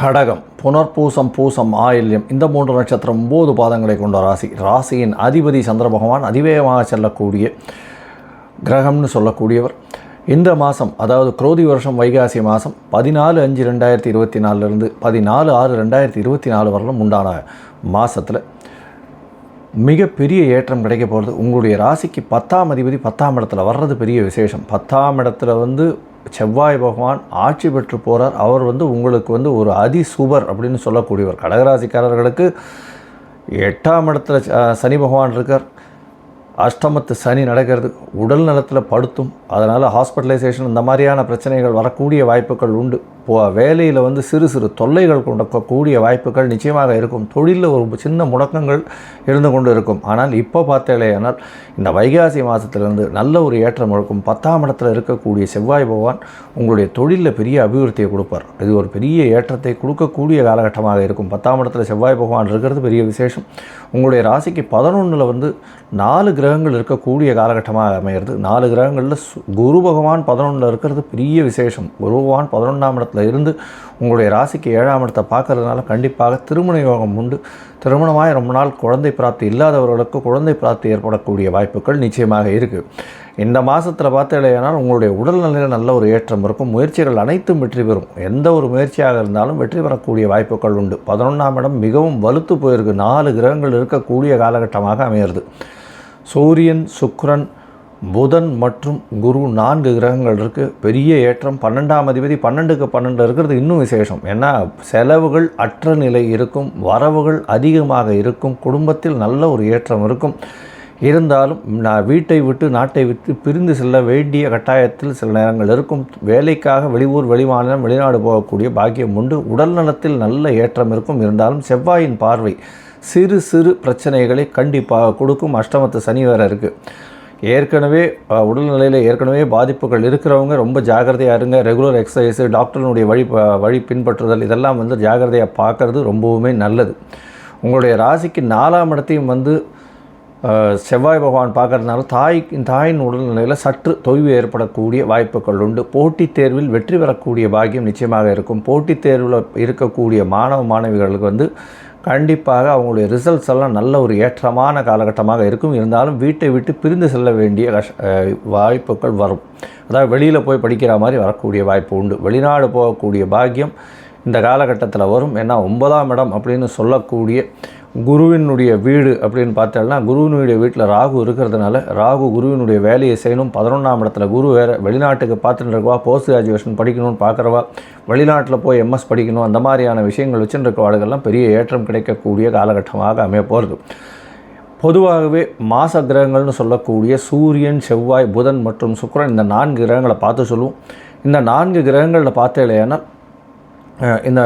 கடகம் புனர்பூசம் பூசம் ஆயில்யம் இந்த மூன்று நட்சத்திரம் ஒம்பது பாதங்களை கொண்ட ராசி. ராசியின் அதிபதி சந்திர பகவான் அதிவேகமாக செல்லக்கூடிய கிரகம்னு சொல்லக்கூடியவர். இந்த மாதம் அதாவது குரோதி வருஷம் வைகாசி மாதம் பதினாலு அஞ்சு ரெண்டாயிரத்தி இருபத்தி நாலுலேருந்து பதினாலு ஆறு ரெண்டாயிரத்தி இருபத்தி நாலு வரலும் உண்டான மாதத்தில் மிகப்பெரிய ஏற்றம் கிடைக்க போகிறது உங்களுடைய ராசிக்கு பத்தாம் அதிபதி பத்தாம் இடத்துல வர்றது பெரிய விசேஷம். பத்தாம் இடத்துல வந்து செவ்வாய் பகவான் ஆட்சி பெற்று போகிறார் அவர் வந்து உங்களுக்கு வந்து ஒரு அதிசுபர் அப்படின்னு சொல்லக்கூடியவர். கடகராசிக்காரர்களுக்கு எட்டாம் இடத்துல சனி பகவான் இருக்கார். அஷ்டமத்து சனி நடக்கிறது. உடல் நலத்தில் படுத்தும். அதனால் ஹாஸ்பிட்டலைசேஷன் இந்த மாதிரியான பிரச்சனைகள் வரக்கூடிய வாய்ப்புகள் உண்டு. வேலையில் வந்து சிறு சிறு தொல்லைகள் கொண்டக்கூடிய வாய்ப்புகள் நிச்சயமாக இருக்கும். தொழிலில் ஒரு சின்ன முடக்கங்கள் இருந்து கொண்டு இருக்கும். ஆனால் இப்போ பார்த்தேலேயானால் இந்த வைகாசி மாதத்திலிருந்து நல்ல ஒரு ஏற்றம் இருக்கும் பத்தாம் இடத்துல இருக்கக்கூடிய செவ்வாய் பகவான் உங்களுடைய தொழிலில் பெரிய அபிவிருத்தியை கொடுப்பார். இது ஒரு பெரிய ஏற்றத்தை கொடுக்கக்கூடிய காலகட்டமாக இருக்கும். பத்தாம் இடத்துல செவ்வாய் பகவான் இருக்கிறது பெரிய விசேஷம். உங்களுடைய ராசிக்கு பதினொன்றில் வந்து நாலு கிரகங்கள் இருக்கக்கூடிய காலகட்டமாக அமைகிறது நாலு கிரகங்களில் சு- குரு பகவான் பதினொன்றில் இருக்கிறது பெரிய விசேஷம். குரு பகவான் பதினொன்றாம் இடத்துல இருந்து உங்களுடைய ராசிக்கு ஏழாம் இடத்தை பார்க்கறதுனால கண்டிப்பாக திருமண யோகம் உண்டு. திருமணமாய் ரொம்ப நாள் குழந்தை பிராப்தி இல்லாதவர்களுக்கு குழந்தை பிராப்தி ஏற்படக்கூடிய வாய்ப்புகள் நிச்சயமாக இருக்குது இந்த மாதத்தில் பார்த்தீங்கன்னா உங்களுடைய உடல்நிலையில் நல்ல ஒரு ஏற்றம் இருக்கும். முயற்சிகள் அனைத்தும் வெற்றி பெறும். எந்த ஒரு முயற்சியாக இருந்தாலும் வெற்றி பெறக்கூடிய வாய்ப்புகள் உண்டு. பதினொன்றாம் இடம் மிகவும் வலுத்து போயிருக்கு. நாலு கிரகங்கள் இருக்கக்கூடிய காலகட்டமாக அமையிறது. சூரியன் சுக்ரன் புதன் மற்றும் குரு நான்கு கிரகங்கள் இருக்குது பெரிய ஏற்றம் பன்னெண்டாம் அதிபதி பன்னெண்டுக்கு பன்னெண்டு இருக்கிறது இன்னும் விசேஷம். ஏன்னா செலவுகள் அற்ற நிலை இருக்கும் வரவுகள் அதிகமாக இருக்கும் குடும்பத்தில் நல்ல ஒரு ஏற்றம் இருக்கும். இருந்தாலும் நான் வீட்டை விட்டு நாட்டை விட்டு பிரிந்து செல்ல வேண்டிய கட்டாயத்தில் சில நேரங்கள் இருக்கும். வேலைக்காக வெளியூர் வெளிமாநிலம் வெளிநாடு போகக்கூடிய பாக்கியம் உண்டு. உடல் நலத்தில் நல்ல ஏற்றம் இருக்கும். இருந்தாலும் செவ்வாயின் பார்வை சிறு சிறு பிரச்சனைகளை கண்டிப்பாக கொடுக்கும். அஷ்டமத்து சனி வேறு இருக்குது ஏற்கனவே உடல்நிலையில் ஏற்கனவே பாதிப்புகள் இருக்கிறவங்க ரொம்ப ஜாகிரதையாக இருங்க. ரெகுலர் எக்ஸசைஸு டாக்டர்னுடைய வழி வழி பின்பற்றுதல் இதெல்லாம் வந்து ஜாக்கிரதையாக பார்க்கறது ரொம்பவுமே நல்லது. உங்களுடைய ராசிக்கு நாலாம் இடத்தையும் வந்து செவ்வாய் பகவான் பார்க்கறதுனால தாய் தாயின் உடல்நிலையில் சற்று தொய்வு ஏற்படக்கூடிய வாய்ப்புகள் உண்டு. போட்டித் தேர்வில் வெற்றி பெறக்கூடிய பாக்கியம் நிச்சயமாக இருக்கும். போட்டித் தேர்வில் இருக்கக்கூடிய மாணவ மாணவிகளுக்கு வந்து கண்டிப்பாக அவங்களுடைய ரிசல்ட்ஸ் எல்லாம் நல்ல ஒரு ஏற்றமான காலகட்டமாக இருக்கும். இருந்தாலும் வீட்டை விட்டு பிரிந்து செல்ல வேண்டிய கஷ் வாய்ப்புகள் வரும். அதாவது வெளியில் போய் படிக்கிற மாதிரி வரக்கூடிய வாய்ப்பு உண்டு. வெளிநாடு போகக்கூடிய பாக்கியம் இந்த காலகட்டத்தில் வரும். ஏன்னா ஒன்பதாம் இடம் அப்படின்னு சொல்லக்கூடிய குருவினுடைய வீடு அப்படின்னு பார்த்தோம்னா குருவினுடைய வீட்டில் ராகு இருக்கிறதுனால ராகு குருவினுடைய வேலையை செய்யணும். பதினொன்றாம் இடத்துல குரு வேறு வெளிநாட்டுக்கு பார்த்துட்டு இருக்கவா போஸ்ட் கிராஜுவேஷன் படிக்கணும்னு பார்க்குறவா வெளிநாட்டில் போய் எம்எஸ் படிக்கணும் அந்த மாதிரியான விஷயங்கள் வச்சுட்டு இருக்கவாளுகள்லாம் பெரிய ஏற்றம் கிடைக்கக்கூடிய காலகட்டமாக அமைய போகிறது பொதுவாகவே மாச கிரகங்கள்னு சொல்லக்கூடிய சூரியன் செவ்வாய் புதன் மற்றும் சுக்கரன் இந்த நான்கு கிரகங்களை பார்த்து சொல்லுவோம். இந்த நான்கு கிரகங்களில் பார்த்தேன் இந்த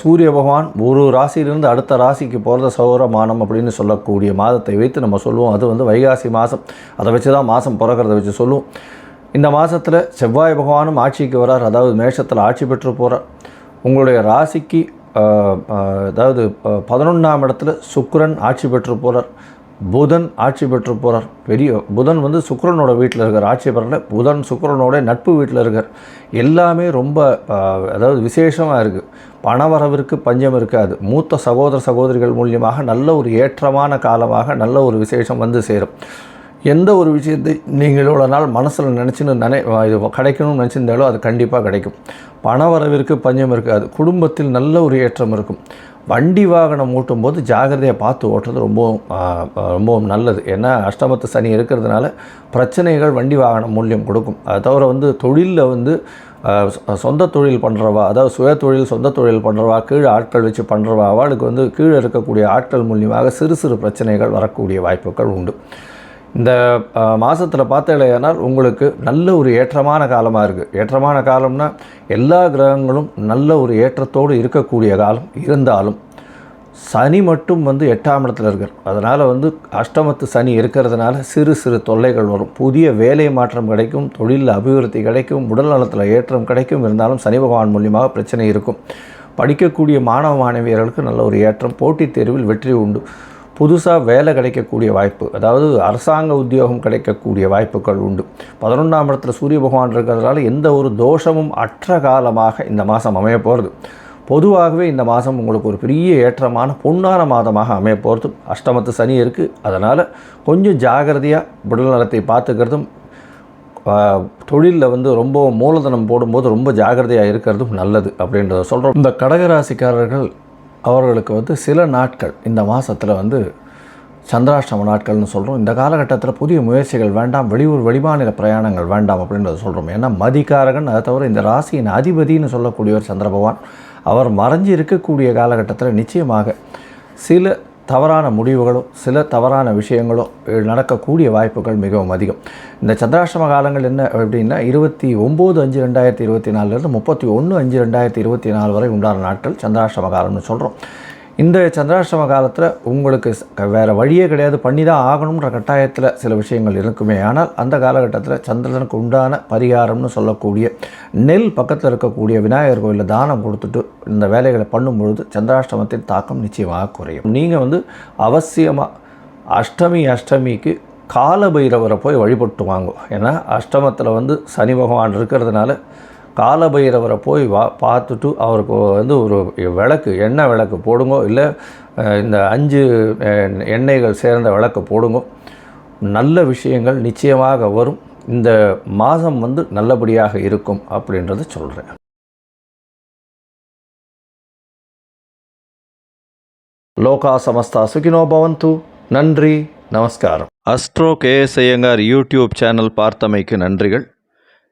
சூரிய பகவான் ஒரு ராசியிலிருந்து அடுத்த ராசிக்கு போகிறத சௌரமானம் அப்படின்னு சொல்லக்கூடிய மாதத்தை வைத்து நம்ம சொல்லுவோம். அது வந்து வைகாசி மாதம். அதை வச்சு தான் மாதம் பிறக்கிறத வச்சு சொல்லுவோம். இந்த மாதத்தில் செவ்வாய் பகவானும் ஆட்சிக்கு வரார். அதாவது மேஷத்தில் ஆட்சி பெற்று போகிறார் உங்களுடைய ராசிக்கு அதாவது பதினொன்றாம் இடத்துல சுக்கரன் ஆட்சி பெற்று போகிறார் புதன் ஆட்சி பெற்று போகிறார் பெரிய புதன் வந்து சுக்கரனோட வீட்டில் இருக்கார். ஆட்சி பெறல. புதன் சுக்கரனோட நட்பு வீட்டில் இருக்கார். எல்லாமே ரொம்ப அதாவது விசேஷமாக இருக்குது பணவரவிற்கு பஞ்சம் இருக்காது. மூத்த சகோதர சகோதரிகள் மூலியமாக நல்ல ஒரு ஏற்றமான காலமாக நல்ல ஒரு விசேஷம் வந்து சேரும். எந்த ஒரு விஷயத்தை நீங்கள் இவ்வளோ நாள் மனசில் நினச்சின்னு நினை இது கிடைக்கணும்னு நினச்சிருந்தாலோ அது கண்டிப்பாக கிடைக்கும். பணவரவிற்கு பஞ்சம் இருக்காது. குடும்பத்தில் நல்ல ஒரு ஏற்றம் இருக்கும். வண்டி வாகனம் ஓட்டும் போது ஜாகிரதையாக பார்த்து ஓட்டுறது ரொம்பவும் ரொம்பவும் நல்லது. ஏன்னா அஷ்டமத்து சனி இருக்கிறதுனால பிரச்சனைகள் வண்டி வாகனம் மூலியம் கொடுக்கும். அதை தவிர வந்து தொழிலில் வந்து சொந்த தொழில் பண்ணுறவா அதாவது சுய தொழில் சொந்த தொழில் பண்ணுறவா கீழே ஆட்கள் வச்சு பண்ணுறவா அவளுக்கு வந்து கீழே இருக்கக்கூடிய ஆட்கள் மூலியமாக சிறு சிறு பிரச்சனைகள் வரக்கூடிய வாய்ப்புகள் உண்டு. இந்த மாதத்தில் பார்த்தீங்கன்னா உங்களுக்கு நல்ல ஒரு ஏற்றமான காலமாக இருக்குது ஏற்றமான காலம்னா எல்லா கிரகங்களும் நல்ல ஒரு ஏற்றத்தோடு இருக்கக்கூடிய காலம் இருந்தாலும் சனி மட்டும் வந்து எட்டாம் இடத்துல இருக்கார். அதனால் வந்து அஷ்டமத்து சனி இருக்கிறதுனால சிறு சிறு தொல்லைகள் வரும். புதிய வேலை மாற்றம் கிடைக்கும் தொழிலில் அபிவிருத்தி கிடைக்கும் உடல் நலத்தில் ஏற்றம் கிடைக்கும். இருந்தாலும் சனி பகவான் மூலியமாக பிரச்சனை இருக்கும். படிக்கக்கூடிய மாணவ மாணவியர்களுக்கு நல்ல ஒரு ஏற்றம் போட்டித் தேர்வில் வெற்றி உண்டு. புதுசாக வேலை கிடைக்கக்கூடிய வாய்ப்பு அதாவது அரசாங்க உத்தியோகம் கிடைக்கக்கூடிய வாய்ப்புகள் உண்டு. பதினொன்றாம் இடத்துல சூரிய பகவான் இருக்கிறதுனால எந்த ஒரு தோஷமும் அற்ற காலமாக இந்த மாதம் அமைய போகிறது பொதுவாகவே இந்த மாதம் உங்களுக்கு ஒரு பெரிய ஏற்றமான பொன்னான மாதமாக அமைய போகிறது அஷ்டமத்து சனி இருக்குது அதனால் கொஞ்சம் ஜாகிரதையாக உடல் நலத்தை பார்த்துக்கிறதும் தொழிலில் வந்து ரொம்ப மூலதனம் போடும்போது ரொம்ப ஜாகிரதையாக இருக்கிறதும் நல்லது அப்படின்றத சொல்கிறோம் இந்த கடகராசிக்காரர்கள் அவர்களுக்கு வந்து சில நாட்கள் இந்த மாதத்தில் வந்து சந்திராஷ்டம நாட்கள்னு சொல்கிறோம் இந்த காலகட்டத்தில் புதிய முயற்சிகள் வேண்டாம் வெளியூர் வெளிமாநில பிரயாணங்கள் வேண்டாம் அப்படின்றத சொல்கிறோம் ஏன்னா மதிகாரகன் அதை தவிர இந்த ராசியின் அதிபதின்னு சொல்லக்கூடியவர் சந்திர பகவான் அவர் மறைஞ்சு இருக்கக்கூடிய காலகட்டத்தில் நிச்சயமாக சில தவறான முடிவுகளோ சில தவறான விஷயங்களோ நடக்கக்கூடிய வாய்ப்புகள் மிகவும் அதிகம். இந்த சந்திராஷ்டம காலங்கள் என்ன அப்படின்னா இருபத்தி ஒம்பது அஞ்சு ரெண்டாயிரத்தி இருபத்தி நாலுலேருந்து முப்பத்தி ஒன்று அஞ்சு ரெண்டாயிரத்தி இருபத்தி நாலு வரை உண்டான நாட்கள் சந்திராஷ்டம காலம்னு சொல்கிறோம் இந்த சந்திராஷ்டம காலத்தில் உங்களுக்கு வேறு வழியே கிடையாது. பண்ணி தான் ஆகணுன்ற கட்டாயத்தில் சில விஷயங்கள் இருக்குமே. ஆனால் அந்த காலகட்டத்தில் சந்திரனுக்கு உண்டான பரிகாரம்னு சொல்லக்கூடிய நெல் பக்கத்தில் இருக்கக்கூடிய விநாயகர் கோயிலில் தானம் கொடுத்துட்டு இந்த வேலைகளை பண்ணும்பொழுது சந்திராஷ்டமத்தின் தாக்கம் நிச்சயமாக குறையும். நீங்கள் வந்து அவசியமாக அஷ்டமி அஷ்டமிக்கு காலபைரவரை போய் வழிபட்டு வாங்கும் ஏன்னா அஷ்டமத்தில் வந்து சனி பகவான் இருக்கிறதுனால காலபைரவரை போய் வா பார்த்துட்டு அவருக்கு வந்து ஒரு விளக்கு எண்ணெய் விளக்கு போடுங்க இல்லை இந்த அஞ்சு எண்ணெய்கள் சேர்ந்த விளக்கு போடுங்க. நல்ல விஷயங்கள் நிச்சயமாக வரும். இந்த மாதம் வந்து நல்லபடியாக இருக்கும் அப்படின்றத சொல்கிறேன் லோகா சமஸ்தா சுகினோ பவந்து. நன்றி நமஸ்காரம். Astro KS Iyengar YouTube channel பார்த்தமைக்கு நன்றிகள்.